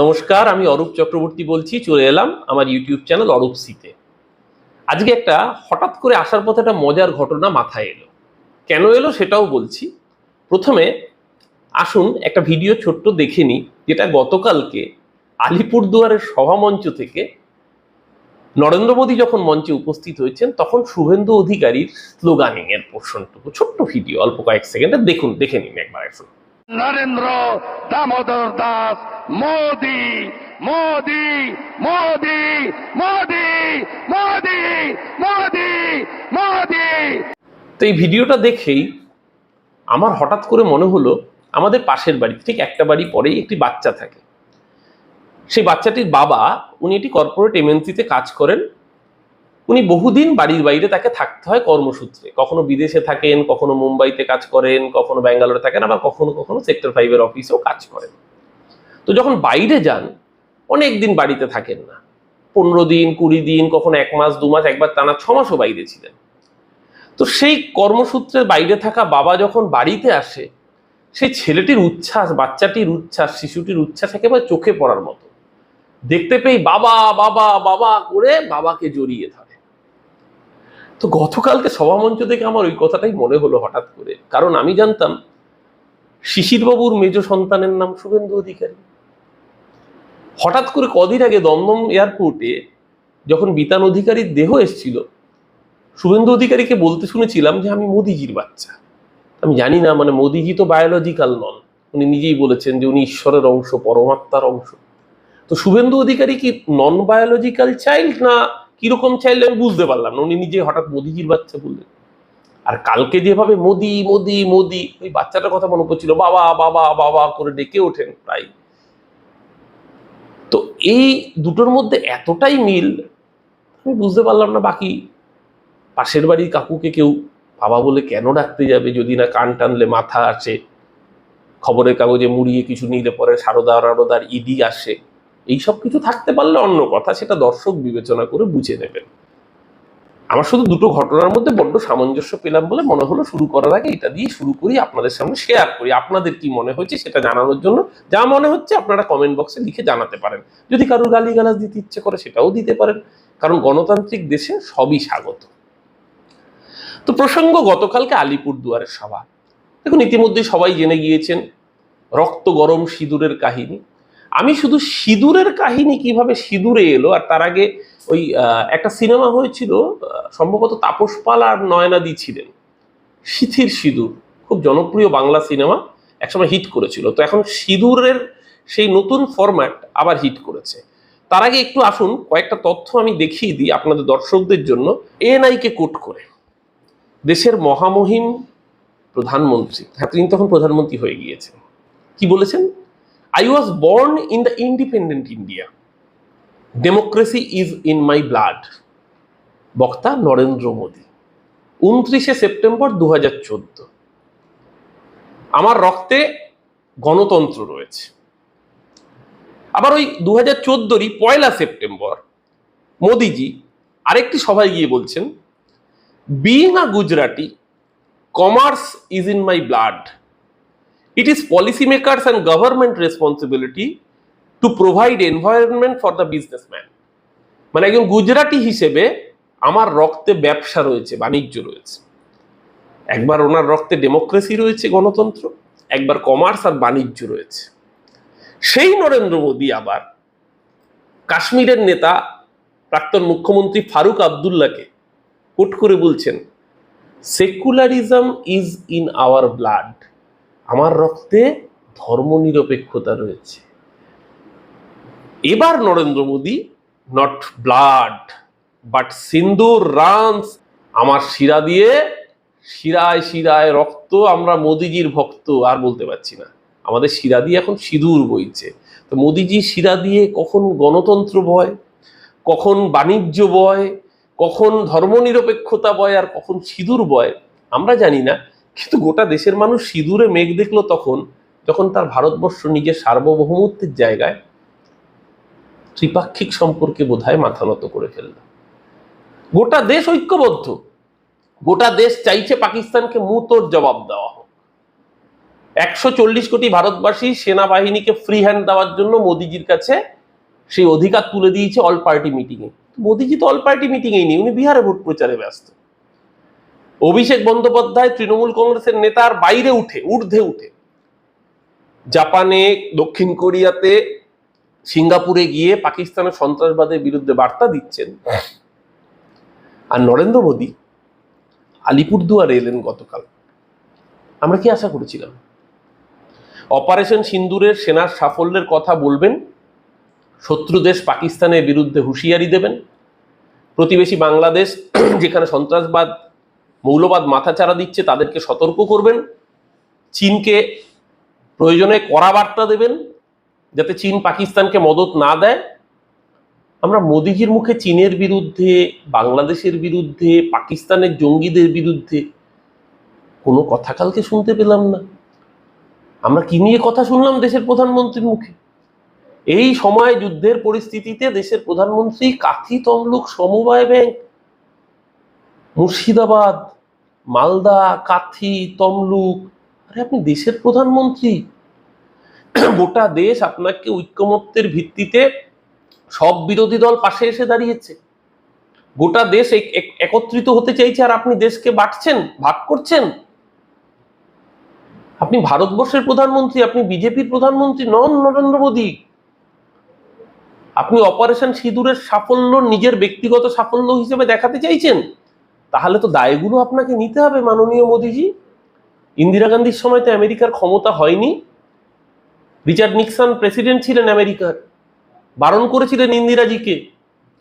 নমস্কার, আমি অরূপ চক্রবর্তী বলছি, চলে এলাম আমার ইউটিউব চ্যানেল অরূপ সিতে আজকে একটা হঠাৎ করে আসার পথে একটা মজার ঘটনা মাথায় এলো। কেন এলো সেটাও বলছি। প্রথমে আসুন একটা ভিডিও ছোট্ট দেখে নিই, যেটা গতকালকে আলিপুরদুয়ারের সভামঞ্চ থেকে নরেন্দ্র মোদী যখন মঞ্চে উপস্থিত হয়েছেন, তখন শুভেন্দু অধিকারীর স্লোগানিং এর পোর্শনটুকু, ছোট্ট ভিডিও, অল্প কয়েক সেকেন্ডে দেখুন, দেখে নিন একবার এখন নরেন্দ্র দামোদর দাস, মোদি মোদি মোদি মোদি মোদি মোদি মোদি। তো এই ভিডিওটা দেখেই আমার হঠাৎ করে মনে হলো আমাদের পাশের বাড়ি, ঠিক একটা বাড়ি পরেই একটি বাচ্চা থাকে। সেই বাচ্চাটির বাবা, উনি একটি কর্পোরেট এমএনসিতে কাজ করেন। উনি বহুদিন বাড়ির বাইরে তাকে থাকতে হয় কর্মসূত্রে। কখনো বিদেশে থাকেন, কখনো মুম্বাইতে কাজ করেন, কখনো ব্যাঙ্গালোরে থাকেন, আবার কখনো কখনো সেক্টর ফাইভের অফিসেও কাজ করেন। তো যখন বাইরে যান, অনেক দিন বাড়িতে থাকেন না। পনেরো দিন, কুড়ি দিন, কখনো এক মাস, দু মাস, একবার টানা ছ মাসও বাইরে ছিলেন। তো সেই কর্মসূত্রের বাইরে থাকা বাবা যখন বাড়িতে আসে, সেই ছেলেটির উচ্ছ্বাস, বাচ্চাটির উচ্ছ্বাস, শিশুটির উচ্ছ্বাস একেবারে চোখে পড়ার মতো। দেখতে পেয়ে বাবা বাবা বাবা করে বাবাকে জড়িয়ে ধরে। তো গতকালকে সভামঞ্চ থেকে আমার ওই কথাটাই মনে হলো হঠাৎ করে। কারণ আমি জানতাম, শিশিরবাবুর মেজ সন্তানের নাম শুভেন্দু অধিকারী। হঠাৎ করে কদিন আগে দমদম এয়ারপোর্টে যখন বিতান অধিকারীর দেহ এসেছিল, শুভেন্দু অধিকারীকে বলতে শুনেছিলাম যে আমি মোদিজির বাচ্চা। আমি জানি না মানে মোদিজি তো বায়োলজিক্যাল নন। উনি নিজেই বলেছেন যে উনি ঈশ্বরের অংশ, পরমাত্মার অংশ। তো শুভেন্দু অধিকারী কি নন বায়োলজিক্যাল চাইল্ড না কীরকম চাইলে আমি বুঝতে পারলাম না। উনি নিজে হঠাৎ মোদিজির বাচ্চা বললেন। আর কালকে যেভাবে মোদি মোদি মোদি, ওই বাচ্চাটার কথা মনে পড়ছিল, বাবা বাবা বাবা করে ডেকে ওঠেন প্রায়। তো এই দুটোর মধ্যে এতটাই মিল, আমি বুঝতে পারলাম না বাকি পাশের বাড়ির কাকুকে কেউ বাবা বলে কেন ডাকতে যাবে যদি না কান টানলে মাথা আসে। খবরের কাগজে মুড়িয়ে কিছু নিলে পরে সারদা, রারদার, ইডি আসে। এইসব কিছু থাকতে পারলে অন্য কথা, সেটা দর্শক বিবেচনা করে বুঝে নেবেন। আমার শুধু দুটো ঘটনার মধ্যে বড্ড সামঞ্জস্য পেলাম বলে মনে হলো শুরু করার আগে এটা দিয়ে শুরু করি, আপনাদের সামনে শেয়ার করি। আপনাদের কি মনে হয়েছে সেটা জানানোর জন্য যা মনে হচ্ছে আপনারা কমেন্ট বক্সে লিখে জানাতে পারেন। যদি কারোর গালিগালাজ দিতে ইচ্ছে করে সেটাও দিতে পারেন। কারণ গণতান্ত্রিক দেশে সবই স্বাগত। তো প্রসঙ্গ, গতকালকে আলিপুর দুয়ারের সভা। দেখুন ইতিমধ্যে সবাই জেনে গিয়েছেন রক্ত গরম সিঁদুরের কাহিনী। আমি শুধু সিঁদুরের কাহিনী কীভাবে সিঁদুরে এলো, আর তার আগে ওই একটা সিনেমা হয়েছিল সম্ভবত তাপস পাল আর নয়নাদি ছিলেন। সিথির সিঁদুর, খুব জনপ্রিয় বাংলা সিনেমা, একসময় হিট করেছিল। তো এখন সিঁদুরের সেই নতুন ফরম্যাট আবার হিট করেছে। তার আগে একটু আসুন, কয়েকটা তথ্য আমি দেখিয়ে দিই আপনাদের দর্শকদের জন্য। এএনআইকে কোট করে। দেশের মহামহিম প্রধানমন্ত্রী। হ্যাঁ তিনি তখন প্রধানমন্ত্রী হয়ে গিয়েছেন। কি বলেছেন? I was born in the independent India democracy is in my blood বক্তা নরেন্দ্র মোদী, উনত্রিশে সেপ্টেম্বর দু আমার রক্তে গণতন্ত্র রয়েছে। আবার ওই দু হাজার চোদ্দোরই পয়লা সেপ্টেম্বর, মোদিজি আরেকটি সভায় গিয়ে বলছেন being a Gujarati commerce is in my blood It is policymakers and government responsibility to provide environment for the businessman. মানে একজন গুজরাটি হিসেবে আমার রক্তে ব্যবসা রয়েছে, বাণিজ্য রয়েছে। একবার ওনার রক্তে ডেমোক্রেসি রয়েছে, গণতন্ত্র। একবার কমার্স আর বাণিজ্য রয়েছে। সেই নরেন্দ্র মোদী আবার কাশ্মীরের নেতা প্রাক্তন মুখ্যমন্ত্রী ফারুক আবদুল্লাহকে কোট করে বলছেন secularism is in our blood আমার রক্তে ধর্মনিরপেক্ষতা রয়েছে। এবার Narendra Modi not blood but sindoor runs আমার শিরা দিয়ে শিরায় শিরায় রক্ত আমরা মোদিজির ভক্ত আর বলতে পারছি না। আমাদের শিরা দিয়ে এখন সিঁদুর বইছে। তো মোদিজি শিরা দিয়ে কখন গণতন্ত্র বয়, কখন বাণিজ্য বয়, কখন ধর্মনিরপেক্ষতা বয় আর কখন সিঁদুর বয়, আমরা জানি না। কিন্তু গোটা দেশের মানুষ সিঁদুরে মেঘ দেখল তখন, যখন তার ভারতবর্ষ নিজের সার্বভৌমত্বের জায়গায় ত্রিপাক্ষিক সম্পর্কে বোধহয় মাথা নত করে ফেলল। গোটা দেশ ঐক্যবদ্ধ। গোটা দেশ চাইছে পাকিস্তানকে মুতোর জবাব দেওয়া হোক। একশো চল্লিশ কোটি ভারতবাসী সেনাবাহিনীকে ফ্রি হ্যান্ড দেওয়ার জন্য মোদিজির কাছে সেই অধিকার তুলে দিয়েছে অল পার্টি মিটিংয়ে মোদিজি তো অল পার্টি মিটিংয়েই নেই, উনি বিহারে ভোট প্রচারে ব্যস্ত। অভিষেক বন্দ্যোপাধ্যায় তৃণমূল কংগ্রেসের নেতার বাইরে উঠে, ঊর্ধ্বে উঠে, জাপানে, দক্ষিণ কোরিয়াতে, সিঙ্গাপুরে গিয়ে পাকিস্তানের সন্ত্রাসবাদের বিরুদ্ধে বার্তা দিচ্ছেন। আর নরেন্দ্র মোদী আলিপুরদুয়ারে এলেন গতকাল। আমরা কি আশা করেছিলাম? অপারেশন সিন্দুরের সেনার সাফল্যের কথা বলবেন, শত্রু দেশ পাকিস্তানের বিরুদ্ধে হুঁশিয়ারি দেবেন, প্রতিবেশী বাংলাদেশ, যেখানে সন্ত্রাসবাদ মৌলবাদ মাথাচাড়া দিচ্ছে, তাদেরকে সতর্ক করবেন। চীনকে প্রয়োজনে কড়া বার্তা দেবেন, যাতে চীন পাকিস্তানকে মদত না দেয়। আমরা মোদিজির মুখে চীনের বিরুদ্ধে, বাংলাদেশের বিরুদ্ধে, পাকিস্তানের জঙ্গিদের বিরুদ্ধে কোনো কথা কালকে শুনতে পেলাম না। আমরা কি নিয়ে কথা শুনলাম দেশের প্রধানমন্ত্রীর মুখে? এই সময় যুদ্ধের পরিস্থিতিতে দেশের প্রধানমন্ত্রী কাথি তমলুক সমবায় ব্যাংক মুর্শিদাবাদ, মালদা, কাথি, তমলুক। আরে, আপনি দেশের প্রধানমন্ত্রী। গোটা দেশ আপনাকে ঐক্যমত্যের ভিত্তিতে সব বিরোধী দল পাশে এসে দাঁড়িয়েছে। গোটা দেশ এক- এক- একত্রিত হতে চাইছে আর আপনি দেশকে বাঁটছেন, ভাগ করছেন। আপনি ভারতবর্ষের প্রধানমন্ত্রী, আপনি বিজেপির প্রধানমন্ত্রী নন নরেন্দ্র মোদী। আপনি অপারেশন সিঁদুরের সাফল্য নিজের ব্যক্তিগত সাফল্য হিসেবে দেখাতে চাইছেন। তাহলে তো দায়গুলো আপনাকে নিতে হবে, মাননীয় মোদীজি। ইন্দিরা গান্ধীর সময় তো আমেরিকার ক্ষমতা হয়নি। রিচার্ড নিক্সন প্রেসিডেন্ট ছিলেন আমেরিকার, বারণ করেছিলেন ইন্দিরাজিকে,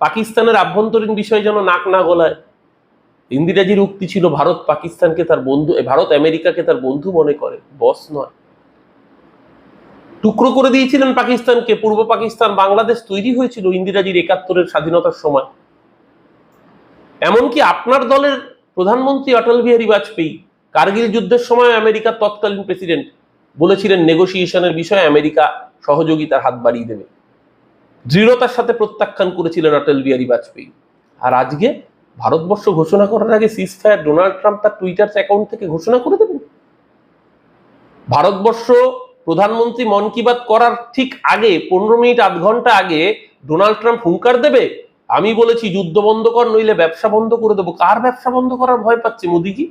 পাকিস্তানের আভ্যন্তরীণ বিষয় যেন নাক না গলায়। ইন্দিরাজির উক্তি ছিল, ভারত পাকিস্তানকে তার বন্ধু ভারত আমেরিকাকে তার বন্ধু মনে করে, বস নয়। টুকরো করে দিয়েছিলেন পাকিস্তানকে, পূর্ব পাকিস্তান, বাংলাদেশ তৈরি হয়েছিল ইন্দিরাজির একাত্তরের স্বাধীনতার সময়। এমনকি আপনার দলের প্রধানমন্ত্রী অটল বিহারী বাজপেয়ী কার্গিল যুদ্ধের সময় আমেরিকার তৎকালীন প্রেসিডেন্ট বলেছিলেন নেগোসিয়েশনের বিষয়ে আমেরিকা সহযোগিতার হাত বাড়িয়ে দেবে। দৃঢ়তার সাথে প্রত্যাখ্যান করেছিলেন অটল বিহারী বাজপেয়ী। আর আজকে ভারতবর্ষ ঘোষণা করার আগে সিজ ফায়ার ডোনাল্ড ট্রাম্প তার টুইটার অ্যাকাউন্ট থেকে ঘোষণা করে দেবেন। ভারতবর্ষ প্রধানমন্ত্রী মন কি বাত করার ঠিক আগে, পনেরো মিনিট আধ ঘণ্টা আগে ডোনাল্ড ট্রাম্প হুঙ্কার দেবে আমি বলেছি যুদ্ধ বন্ধ কর, নইলে ব্যবসা বন্ধ করে দেবো। কার ব্যবসা বন্ধ করার ভয় পাচ্ছে মোদিজি?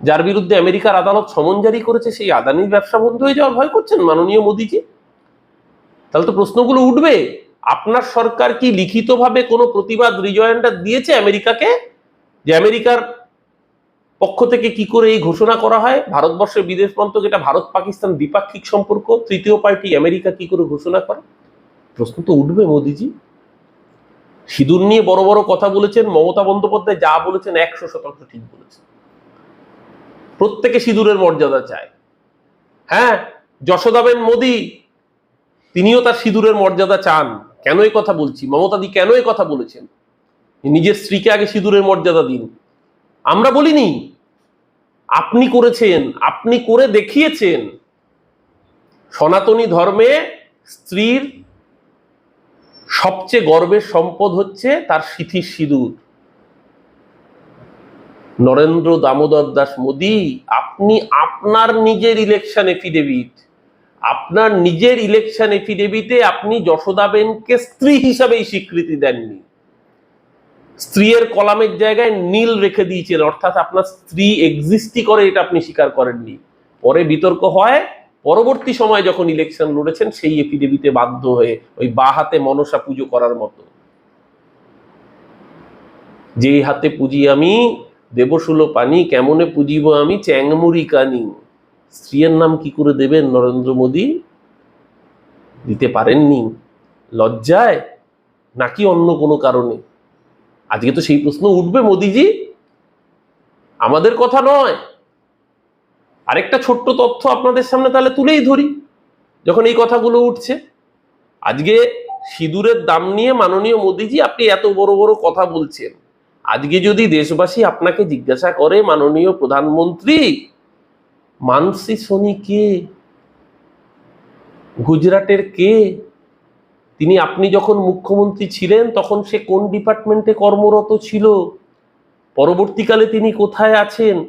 যার বিরুদ্ধে আমেরিকার আদালত সমন জারি করেছে, সেই আদানির ব্যবসা বন্ধ হয়ে যাওয়ার ভয় করছেন মাননীয় মোদিজি? তাহলে তো প্রশ্নগুলো উঠবে, আপনার সরকার কি লিখিতভাবে কোনো প্রতিবাদ রিজয়েন্ডার দিয়েছে আমেরিকাকে? যে আমেরিকার পক্ষ থেকে কি করে এই ঘোষণা করা হয়? ভারতবর্ষের বিদেশ মন্ত্রক এটা ভারত পাকিস্তান দ্বিপাক্ষিক সম্পর্ক, তৃতীয় পার্টি আমেরিকা কি করে ঘোষণা করে? প্রশ্ন তো উঠবে মোদিজি। সিঁদুর নিয়ে বড় বড় কথা বলেছেন, মমতা বন্দ্যোপাধ্যায় যা বলেছেন একশো শতাংশ ঠিক বলেছেন। প্রত্যেকে সিঁদুরের মর্যাদা চায়। হ্যাঁ যশোদাবেন মোদি, তিনিও তার সিঁদুরের মর্যাদা চান। কেন এই কথা বলছি? মমতাদি কেন এই কথা বলেছেন? নিজের স্ত্রীকে আগে সিঁদুরের মর্যাদা দিন। আমরা বলিনি, আপনি করেছেন, আপনি করে দেখিয়েছেন। সনাতনী ধর্মে স্ত্রীর সবচেয়ে গর্বের সম্পদ হচ্ছে তার সিথির সিঁদুর। নরেন্দ্র দামোদর দাস মোদী, আপনি আপনার নিজের ইলেকশন এফিডেভিট আপনার নিজের ইলেকশন এফিডেভিটে আপনি যশোদাবেনকে স্ত্রী হিসাবেই স্বীকৃতি দেননি। স্ত্রীর কলামের জায়গায় নীল রেখে দিয়েছেন, অর্থাৎ আপনার স্ত্রী এক্সিস্টই করে এটা আপনি স্বীকার করেননি। পরে বিতর্ক হয় পরবর্তী সময় যখন ইলেকশন লড়েছেন, সেই এফিডেভিটে বাধ্য হয়ে ওই বা হাতে মনসা পুজো করার মতো। যেই হাতে পুজি আমি দেবশুল পানি, কেমনে পুজিব আমি, চ্যাংমুড়ি কানি। স্ত্রীর নাম কি করে দেবেন নরেন্দ্র মোদী? দিতে পারেননি। লজ্জায়? নাকি অন্য কোনো কারণে? আজকে তো সেই প্রশ্ন উঠবে মোদিজি। আমাদের কথা নয়। আরেকটা ছোট্ট তথ্য আপনাদের সামনে তাহলে তুলেই ধরি। যখন এই কথাগুলো উঠছে, আজকে সিঁদুরের দাম নিয়ে মাননীয় মোদীজি আপনি এত বড় বড় কথা বলছেন। আজকে যদি দেশবাসী আপনাকে জিজ্ঞাসা করে, মাননীয় প্রধানমন্ত্রী, মানসি সোনি কে? গুজরাটের কে? তিনি আপনি যখন মুখ্যমন্ত্রী ছিলেন, তখন সে কোন ডিপার্টমেন্টে কর্মরত ছিল? পরবর্তীকালে তিনি কোথায় আছেন?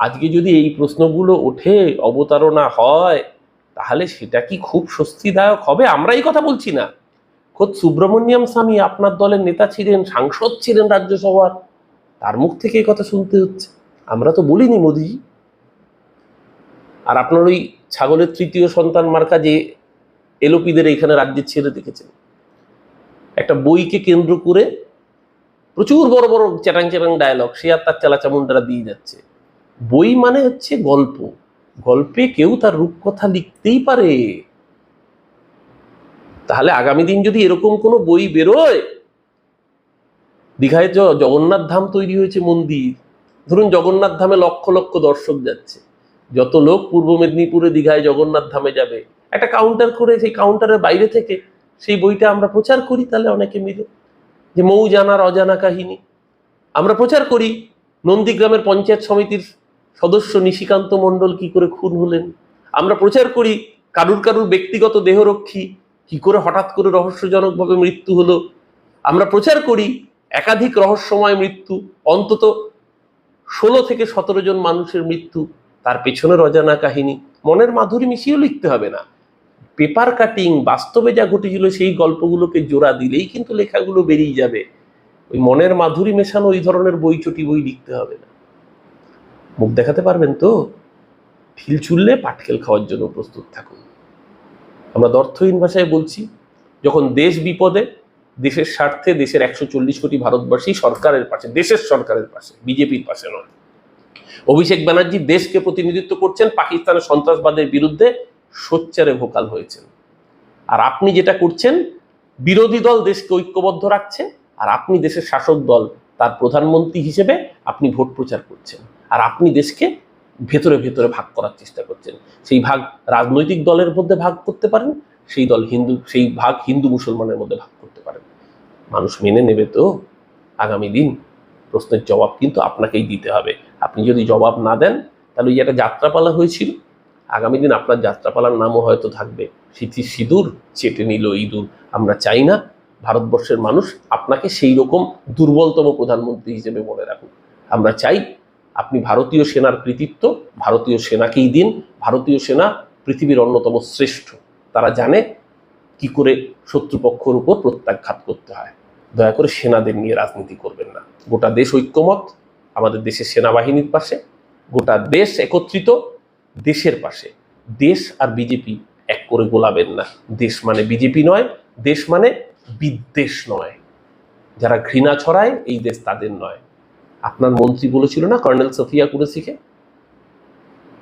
আজকে যদি এই প্রশ্নগুলো ওঠে, অবতারণা হয়, তাহলে সেটা কি খুব স্বস্তিদায়ক হবে? আমরা এই কথা বলছি না। খোদ সুব্রমণিয়াম স্বামী আপনার দলের নেতা ছিলেন, সাংসদ ছিলেন রাজ্যসভার। তার মুখ থেকে এই কথা শুনতে হচ্ছে। আমরা তো বলিনি মোদিজি। আর আপনার ওই ছাগলের তৃতীয় সন্তান মার্কা যে এলোপিদের এখানে রাজ্যের ছেড়ে দেখেছেন? একটা বইকে কেন্দ্র করে প্রচুর বড় বড় চ্যাটাং চ্যাটাং ডায়লগ সে আর তার চালাচামুন্ডারা দিয়ে যাচ্ছে। বই মানে হচ্ছে গল্প। গল্পে কেউ তার রূপকথা লিখতেই পারে। তাহলে আগামী দিন যদি এরকম কোনো বই বেরোয়, দীঘায় জগন্নাথ ধাম তৈরি হয়েছে মন্দির। ধরুন জগন্নাথ ধামে লক্ষ লক্ষ দর্শক যাচ্ছে। যত লোক পূর্ব মেদিনীপুরে দীঘায় জগন্নাথ ধামে যাবে। একটা কাউন্টার করে সেই কাউন্টারের বাইরে থেকে সেই বইটা আমরা প্রচার করি, তাহলে অনেকে মিলে। যে মৌ জানার অজানা কাহিনী। আমরা প্রচার করি। নন্দীগ্রামের পঞ্চায়েত সমিতির সদস্য নিশিকান্ত মণ্ডল কি করে খুন হলেন? আমরা প্রচার করি কারুর কারুর ব্যক্তিগত দেহরক্ষী, কি করে হঠাৎ করে রহস্যজনকভাবে মৃত্যু হলো? আমরা প্রচার করি একাধিক রহস্যময় মৃত্যু, অন্তত ষোলো থেকে সতেরো জন মানুষের মৃত্যু, তার পেছনের অজানা কাহিনী। মনের মাধুরী মিশিয়েও লিখতে হবে না। পেপার কাটিং বাস্তবে যা ঘটেছিল সেই গল্পগুলোকে জোড়া দিলেই কিন্তু লেখাগুলো বেরিয়ে যাবে। ওই মনের মাধুরী মেশানো ওই ধরনের বই চটি বই লিখতে হবে না। মুখ দেখাতে পারবেন তো? ঢিল চুললে পাটকেল খাওয়ার জন্য প্রস্তুত থাকুন। আমরা দর্থহীন ভাষায় বলছি, যখন দেশ বিপদে, দেশের স্বার্থে দেশের একশো চল্লিশ কোটি ভারতবাসী সরকারের পাশে, দেশের সরকারের পাশে, বিজেপির পাশে নয়। অভিষেক ব্যানার্জি দেশকে প্রতিনিধিত্ব করছেন, পাকিস্তানের সন্ত্রাসবাদের বিরুদ্ধে সোচ্চারে ভোকাল হয়েছেন। আর আপনি যেটা করছেন, বিরোধী দল দেশকে ঐক্যবদ্ধ রাখছে, আর আপনি দেশের শাসক দল, তার প্রধানমন্ত্রী হিসেবে আপনি ভোট প্রচার করছেন। আর আপনি দেশকে ভেতরে ভেতরে ভাগ করার চেষ্টা করছেন। সেই ভাগ রাজনৈতিক দলের মধ্যে ভাগ করতে পারেন, সেই দল হিন্দু, সেই ভাগ হিন্দু মুসলমানের মধ্যে ভাগ করতে পারেন। মানুষ মেনে নেবে তো। আগামী দিন প্রশ্নের জবাব কিন্তু আপনাকেই দিতে হবে। আপনি যদি জবাব না দেন, তাহলে ওই একটা যাত্রাপালা হয়েছিল, আগামী দিন আপনার যাত্রাপালার নামও হয়তো থাকবে। স্মৃতি সিঁদুর চেটে নিল ইঁদুর। আমরা চাই না ভারতবর্ষের মানুষ আপনাকে সেই রকম দুর্বলতম প্রধানমন্ত্রী হিসেবে মনে রাখুক। আমরা চাই আপনি ভারতীয় সেনার কৃতিত্ব, ভারতীয় সেনাকেই দিন, ভারতীয় সেনা পৃথিবীর অন্যতম শ্রেষ্ঠ। তারা জানে কি করে শত্রুপক্ষের উপর প্রত্যাঘাত করতে হয়। দয়া করে সেনাদের নিয়ে রাজনীতি করবেন না। গোটা দেশ ঐক্যমত, আমাদের দেশের সেনাবাহিনীর পাশে, গোটা দেশ একত্রিত, দেশের পাশে। দেশ আর বিজেপি এক করে গোলাবেন না। দেশ মানে বিজেপি নয়, দেশ মানে বিদ্বেষ নয়। যারা ঘৃণা ছড়ায়, এই দেশ তাদের নয়। আপনার মন্ত্রী বলেছিল না, কর্নেল সফিয়া কুরেশিকে?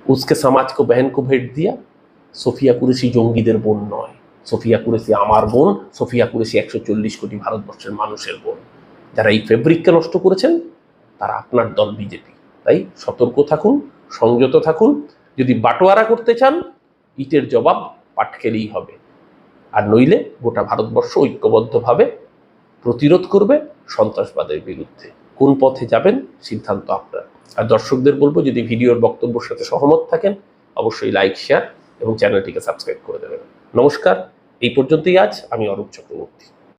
উসকে সমাজ কো বহন কো ভেট দিয়া, সোফিয়া কুরেশি জঙ্গিদের বোন নয়। সোফিয়া কুরেশি আমার বোন, সোফিয়া কুরেশি একশো চল্লিশ কোটি ভারতবর্ষের মানুষের বোন। যারা এই ফেব্রিককে নষ্ট করেছেন, তারা আপনার দল বিজেপি। তাই সতর্ক থাকুন, সংযত থাকুন। যদি বাটোয়ারা করতে চান, ইটের জবাব পাটকেলেই হবে। আর নইলে গোটা ভারতবর্ষ ঐক্যবদ্ধভাবে প্রতিরোধ করবে সন্ত্রাসবাদের বিরুদ্ধে। কোন পথে যাবেন, সিদ্ধান্ত আপনার। আর দর্শকদের বলব, যদি ভিডিওর বক্তব্যের সাথে সহমত থাকেন, অবশ্যই লাইক, শেয়ার এবং চ্যানেলটিকে সাবস্ক্রাইব করে দেবেন। নমস্কার, এই পর্যন্তই আজ। আমি অরূপ চক্রবর্তী।